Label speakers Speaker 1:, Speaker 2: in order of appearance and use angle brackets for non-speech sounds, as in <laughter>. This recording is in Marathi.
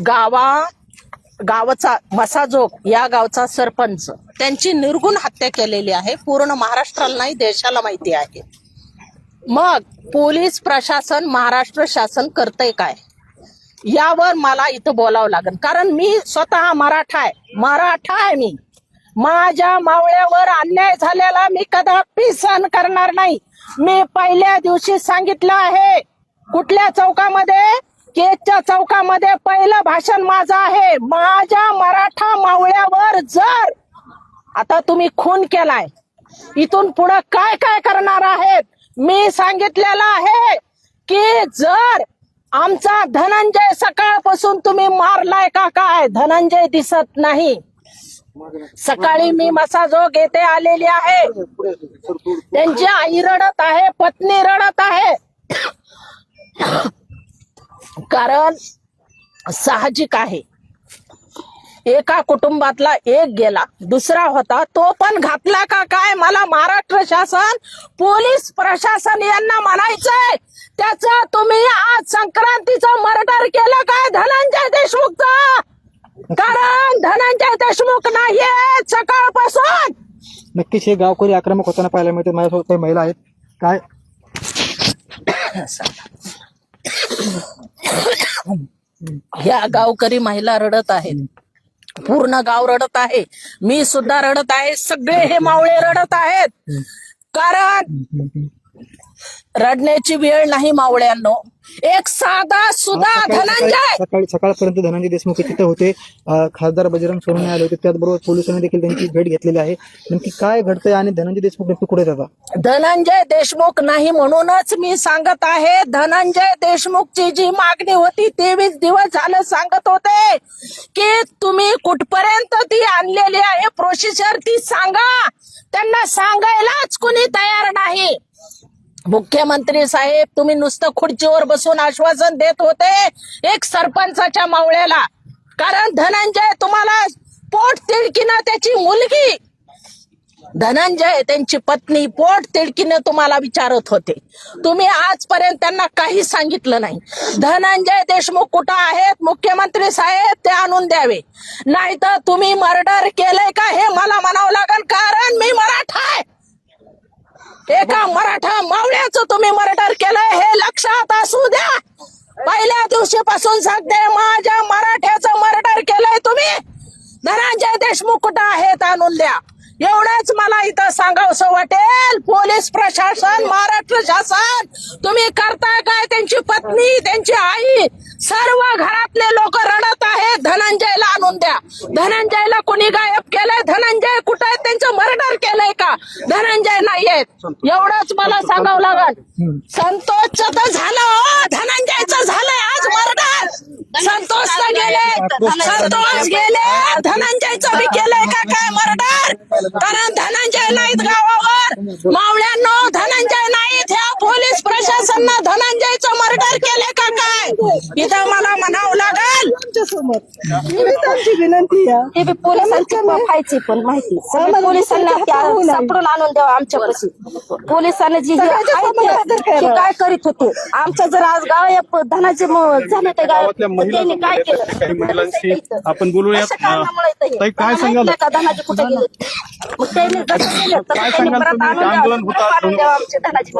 Speaker 1: गावा गावाचा मसाजोग या गावचा सरपंच. त्यांची निर्गुण हत्या केलेली आहे. पूर्ण महाराष्ट्राला नाही देशाला माहिती आहे. मग पोलीस प्रशासन महाराष्ट्र शासन करतंय काय? यावर मला इथं बोलावं लागेल. कारण मी स्वतः मराठा आहे. मराठा आहे मी. माझ्या मावळ्यावर अन्याय झालेला मी कदापि सहन करणार नाही. मी पहिल्या दिवशी सांगितलं आहे कुठल्या चौकामध्ये केजच्या चौकामध्ये पहिलं भाषण माझं आहे. माझ्या मराठा मावळ्यावर जर आता तुम्ही खून केलाय इथून पुढे काय काय करणार आहेत? मी सांगितलेलं आहे की जर आमचा धनंजय सकाळपासून तुम्ही मारलाय का काय? धनंजय दिसत नाही. सकाळी मी मसाजोग येथे आलेली आहे. त्यांची आई रडत आहे पत्नी रडत आहे. कारण साहजिक आहे. एका कुटुंबातला एक गेला दुसरा होता तो पण घातला का काय? मला महाराष्ट्र शासन पोलीस प्रशासन यांना म्हणायचंय. त्याच तुम्ही आज संक्रांतीचं मर्डर केलं काय धनंजय देशमुखचं? कारण धनंजय देशमुख नाहीये सकाळपासून.
Speaker 2: नक्कीच हे गावकरी आक्रमक होताना पाहायला मिळते. माझ्यासोबत काही महिला आहेत. काय? <coughs>
Speaker 1: ह्या गावकरी महिला रडत आहेत. पूर्ण गाव रडत आहे. मी सुद्धा रडत आहे. सगळे हे मावळे रडत आहेत. कारण रडण्याची वेळ नाही मावळ्यांनो. एक साधा सुद्धा धनंजय!
Speaker 2: सकाळी सकाळपर्यंत धनंजय देशमुख हे तिथे होते. अं, खासदार बजरंग सोनवणे आले होते. त्याचबरोबर पोलिसांनी देखील त्यांची भेट घेतलेली आहे. नेमकी काय घडतंय आणि धनंजय देशमुख नेमकी कुठे जातात?
Speaker 1: धनंजय देशमुख नाही म्हणूनच मी सांगत आहे. धनंजय देशमुखची जी मागणी होती तेवीस दिवस झालं सांगत होते की तुम्ही कुठपर्यंत ती आणलेली आहे प्रोसिजर ती सांगा. त्यांना सांगायलाच कुणी तयार नाही. मुख्यमंत्री साहेब तुम्ही नुसतं खुर्चीवर बसून आश्वासन देत होते एक सरपंचाच्या मावळ्याला. कारण धनंजय तुम्हाला पोट तिडकीनं त्याची मुलगी. धनंजय त्यांची पत्नी पोट तिळकीनं तुम्हाला विचारत होते. तुम्ही आजपर्यंत त्यांना काही सांगितलं नाही. धनंजय देशमुख कुठं आहेत? मुख्यमंत्री साहेब ते आणून द्यावे. नाहीतर तुम्ही मर्डर केलंय का हे मला म्हणावं लागेल कारण मी मराठा आहे. एका मराठा मावळ्याचं तुम्ही मर्डर केलंय हे लक्षात असू द्या. पहिल्या दिवशीपासून सांगते माझ्या मराठ्याचं मर्डर केलंय तुम्ही. धनंजय देशमुख कुठं आहेत आणून द्या. एवढंच मला इथं सांगावस वाटेल. पोलीस प्रशासन महाराष्ट्र शासन तुम्ही करताय काय? त्यांची पत्नी त्यांची आई सर्व घरातले लोक रडत आहेत. धनंजय आणून धनंजयला कोणी गायब केलंय? धनंजय कुठं आहे? त्यांचं मर्डर केलंय का? धनंजय नाहीयेत. एवढंच मला सांगावं लागल. संतोषचं तर झालं धनंजयच धनंजयचं झालंय आज मर्डर संतोष गेले. संतोष गेले. धनंजयचं बी केलंय का काय मर्डर कारण धनंजय नाहीत गावावर. मावळ्यांनो धनंजय नाहीत. ह्या पोलीस प्रशासनानं धनंजयचं मर्डर केले का काय? इथं मला म्हणावं लागल
Speaker 3: ते बी पोलिसांची पाहायची पण माहिती. सगळे पोलिसांना त्या सापडून आणून द्यावा आमच्यापाशी. पोलिसांनी जी हे आहे ते- ते काय करीत होते? आमच्या जर आज गाव धनाचे झाले ते गाव त्यांनी काय केलं?
Speaker 4: काही महिलांशी आपण बोलूयात.
Speaker 3: अशा कारणामुळे इथं हे.
Speaker 4: ताई, काय सांगाल?
Speaker 3: माहीत का धनाचे कुठे गेले मग त्यांनी जसं केलं तसं
Speaker 4: काय
Speaker 3: त्यांनी
Speaker 4: सांगाल
Speaker 3: परत
Speaker 4: तुम्ही?
Speaker 3: आणून
Speaker 4: आंदोलन
Speaker 3: द्यावं.
Speaker 4: होतं
Speaker 3: आणून द्यावं आमच्या धनाची